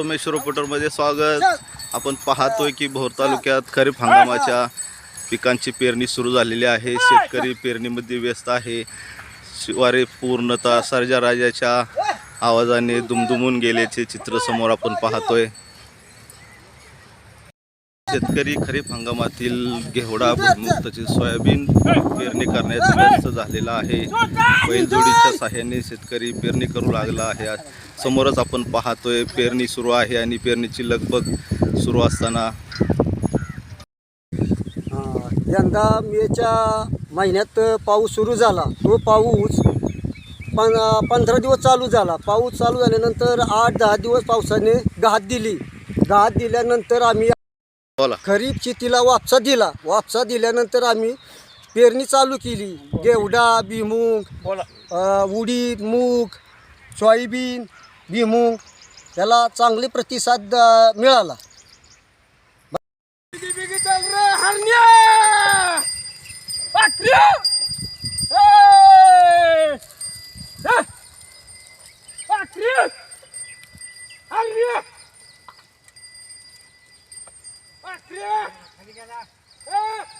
सोमेश्वर रिपोर्टरमध्ये स्वागत. आपण पाहतोय की भोर तालुक्यात खरीप हंगामाच्या पिकांची पेरणी सुरू झालेली आहे. शेतकरी पेरणीमध्ये व्यस्त आहे. शिवारे पूर्णतः सर्जा राजाच्या आवाजाने दुमदुमून गेल्याचे चित्र समोर आपण पाहतोय. शेतकरी खरीप हंगामातील घेवडा भुईमुग तसेच सोयाबीन पेरणी करण्यास व्यस्त झालेला आहे. बैलजोडीच्या साह्याने शेतकरी पेरणी करू लागला आहे. समोरच आपण पाहतोय पेरणी सुरू आहे आणि पेरणीची लगबग सुरू असताना. यंदा मेच्या महिन्यात पाऊस सुरू झाला. तो पाऊस पण पंधरा दिवस चालू झाला. पाऊस चालू झाल्यानंतर आठ दहा दिवस पावसाने घात दिली. घात दिल्यानंतर आम्ही बोला. खरीप शेतीला वापसा दिला. वापसा दिल्यानंतर आम्ही पेरणी चालू केली. गेवडा भुईमुग अ, उडीद मूग सोयाबीन भुईमुग त्याला चांगले प्रतिसाद मिळाला. Patria! Hey!